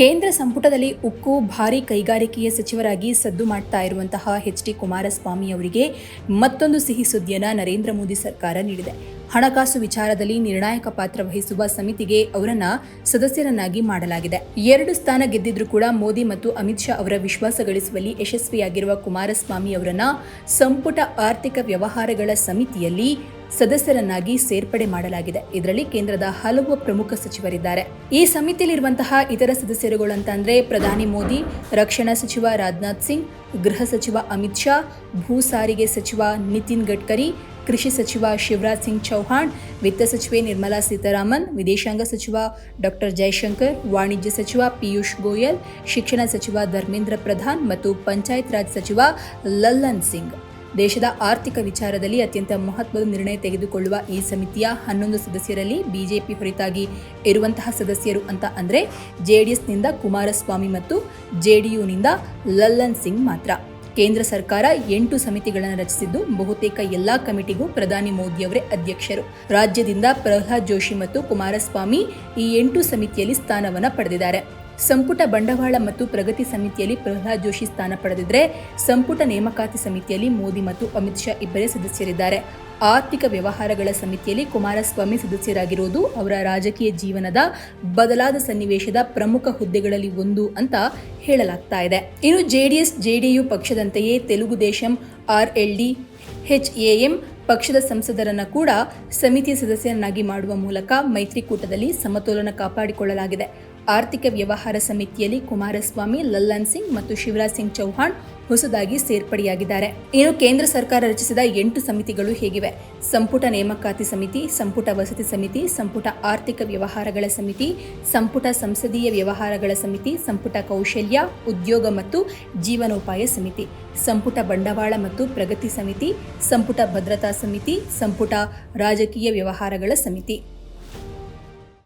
ಕೇಂದ್ರ ಸಂಪುಟದಲ್ಲಿ ಉಕ್ಕು, ಭಾರಿ ಕೈಗಾರಿಕೆಯ ಸಚಿವರಾಗಿ ಸದ್ದು ಮಾಡ್ತಾ ಇರುವಂತಹ ಎಚ್ ಡಿ ಕುಮಾರಸ್ವಾಮಿ ಅವರಿಗೆ ಮತ್ತೊಂದು ಸಿಹಿ ಸುದ್ದಿಯನ್ನು ನರೇಂದ್ರ ಮೋದಿ ಸರ್ಕಾರ ನೀಡಿದೆ. ಹಣಕಾಸು ವಿಚಾರದಲ್ಲಿ ನಿರ್ಣಾಯಕ ಪಾತ್ರ ವಹಿಸುವ ಸಮಿತಿಗೆ ಅವರನ್ನ ಸದಸ್ಯರನ್ನಾಗಿ ಮಾಡಲಾಗಿದೆ. ಎರಡು ಸ್ಥಾನ ಗೆದ್ದಿದ್ರು ಕೂಡ ಮೋದಿ ಮತ್ತು ಅಮಿತ್ ಶಾ ಅವರ ವಿಶ್ವಾಸ ಗಳಿಸುವಲ್ಲಿ ಯಶಸ್ವಿಯಾಗಿರುವ ಕುಮಾರಸ್ವಾಮಿ ಅವರನ್ನ ಸಂಪುಟ ಆರ್ಥಿಕ ವ್ಯವಹಾರಗಳ ಸಮಿತಿಯಲ್ಲಿ ಸದಸ್ಯರನ್ನಾಗಿ ಸೇರ್ಪಡೆ ಮಾಡಲಾಗಿದೆ. ಇದರಲ್ಲಿ ಕೇಂದ್ರದ ಹಲವು ಪ್ರಮುಖ ಸಚಿವರಿದ್ದಾರೆ. ಈ ಸಮಿತಿಯಲ್ಲಿರುವಂತಹ ಇತರ ಸದಸ್ಯರುಗಳು ಅಂತ ಪ್ರಧಾನಿ ಮೋದಿ, ರಕ್ಷಣಾ ಸಚಿವ ರಾಜನಾಥ್ ಸಿಂಗ್, ಗೃಹ ಸಚಿವ ಅಮಿತ್ ಶಾ, ಭೂ ಸಾರಿಗೆ ಸಚಿವ ನಿತಿನ್ ಗಡ್ಕರಿ, ಕೃಷಿ ಸಚಿವ ಶಿವರಾಜ್ ಸಿಂಗ್ ಚೌಹಾಣ್, ವಿತ್ತ ಸಚಿವೆ ನಿರ್ಮಲಾ ಸೀತಾರಾಮನ್, ವಿದೇಶಾಂಗ ಸಚಿವ ಡಾಕ್ಟರ್ ಜೈಶಂಕರ್, ವಾಣಿಜ್ಯ ಸಚಿವ ಪಿಯೂಷ್ ಗೋಯಲ್, ಶಿಕ್ಷಣ ಸಚಿವ ಧರ್ಮೇಂದ್ರ ಪ್ರಧಾನ್ ಮತ್ತು ಪಂಚಾಯತ್ ರಾಜ್ ಸಚಿವ ಲಲ್ಲನ್ ಸಿಂಗ್. ದೇಶದ ಆರ್ಥಿಕ ವಿಚಾರದಲ್ಲಿ ಅತ್ಯಂತ ಮಹತ್ವದ ನಿರ್ಣಯ ತೆಗೆದುಕೊಳ್ಳುವ ಈ ಸಮಿತಿಯ ಹನ್ನೊಂದು ಸದಸ್ಯರಲ್ಲಿ ಬಿಜೆಪಿ ಹೊರತಾಗಿ ಇರುವಂತಹ ಸದಸ್ಯರು ಅಂತ ಅಂದ್ರೆ ಜೆಡಿಎಸ್ನಿಂದ ಕುಮಾರಸ್ವಾಮಿ ಮತ್ತು ಜೆಡಿಯುನಿಂದ ಲಲ್ಲನ್ ಸಿಂಗ್ ಮಾತ್ರ. ಕೇಂದ್ರ ಸರ್ಕಾರ ಎಂಟು ಸಮಿತಿಗಳನ್ನು ರಚಿಸಿದ್ದು ಬಹುತೇಕ ಎಲ್ಲಾ ಕಮಿಟಿಗೂ ಪ್ರಧಾನಿ ಮೋದಿಯವರೇ ಅಧ್ಯಕ್ಷರು. ರಾಜ್ಯದಿಂದ ಪ್ರಹ್ಲಾದ್ ಜೋಶಿ ಮತ್ತು ಕುಮಾರಸ್ವಾಮಿ ಈ ಎಂಟು ಸಮಿತಿಯಲ್ಲಿ ಸ್ಥಾನವನ್ನು ಪಡೆದಿದ್ದಾರೆ. ಸಂಪುಟ ಬಂಡವಾಳ ಮತ್ತು ಪ್ರಗತಿ ಸಮಿತಿಯಲ್ಲಿ ಪ್ರಹ್ಲಾದ್ ಜೋಶಿ ಸ್ಥಾನ ಪಡೆದಿದ್ರೆ ಸಂಪುಟ ನೇಮಕಾತಿ ಸಮಿತಿಯಲ್ಲಿ ಮೋದಿ ಮತ್ತು ಅಮಿತ್ ಶಾ ಇಬ್ಬರೇ ಸದಸ್ಯರಿದ್ದಾರೆ. ಆರ್ಥಿಕ ವ್ಯವಹಾರಗಳ ಸಮಿತಿಯಲ್ಲಿ ಕುಮಾರಸ್ವಾಮಿ ಸದಸ್ಯರಾಗಿರುವುದು ಅವರ ರಾಜಕೀಯ ಜೀವನದ ಬದಲಾದ ಸನ್ನಿವೇಶದ ಪ್ರಮುಖ ಹುದ್ದೆಗಳಲ್ಲಿ ಒಂದು ಅಂತ ಹೇಳಲಾಗ್ತಾ ಇದೆ. ಇನ್ನು ಜೆಡಿಎಸ್, ಜೆಡಿಯು ಪಕ್ಷದಂತೆಯೇ ತೆಲುಗು ದೇಶಂ ಆರ್ಎಲ್ಡಿ ಎಚ್ಎಎಂ ಪಕ್ಷದ ಸಂಸದರನ್ನು ಕೂಡ ಸಮಿತಿಯ ಸದಸ್ಯರನ್ನಾಗಿ ಮಾಡುವ ಮೂಲಕ ಮೈತ್ರಿಕೂಟದಲ್ಲಿ ಸಮತೋಲನ ಕಾಪಾಡಿಕೊಳ್ಳಲಾಗಿದೆ. ಆರ್ಥಿಕ ವ್ಯವಹಾರ ಸಮಿತಿಯಲ್ಲಿ ಕುಮಾರಸ್ವಾಮಿ, ಲಲ್ಲನ್ ಸಿಂಗ್ ಮತ್ತು ಶಿವರಾಜ್ ಸಿಂಗ್ ಚೌಹಾಣ್ ಹೊಸದಾಗಿ ಸೇರ್ಪಡೆಯಾಗಿದ್ದಾರೆ. ಇನ್ನು ಕೇಂದ್ರ ಸರ್ಕಾರ ರಚಿಸಿದ ಎಂಟು ಸಮಿತಿಗಳು ಹೇಗಿವೆ? ಸಂಪುಟ ನೇಮಕಾತಿ ಸಮಿತಿ, ಸಂಪುಟ ವಸತಿ ಸಮಿತಿ, ಸಂಪುಟ ಆರ್ಥಿಕ ವ್ಯವಹಾರಗಳ ಸಮಿತಿ, ಸಂಪುಟ ಸಂಸದೀಯ ವ್ಯವಹಾರಗಳ ಸಮಿತಿ, ಸಂಪುಟ ಕೌಶಲ್ಯ, ಉದ್ಯೋಗ ಮತ್ತು ಜೀವನೋಪಾಯ ಸಮಿತಿ, ಸಂಪುಟ ಬಂಡವಾಳ ಮತ್ತು ಪ್ರಗತಿ ಸಮಿತಿ, ಸಂಪುಟ ಭದ್ರತಾ ಸಮಿತಿ, ಸಂಪುಟ ರಾಜಕೀಯ ವ್ಯವಹಾರಗಳ ಸಮಿತಿ.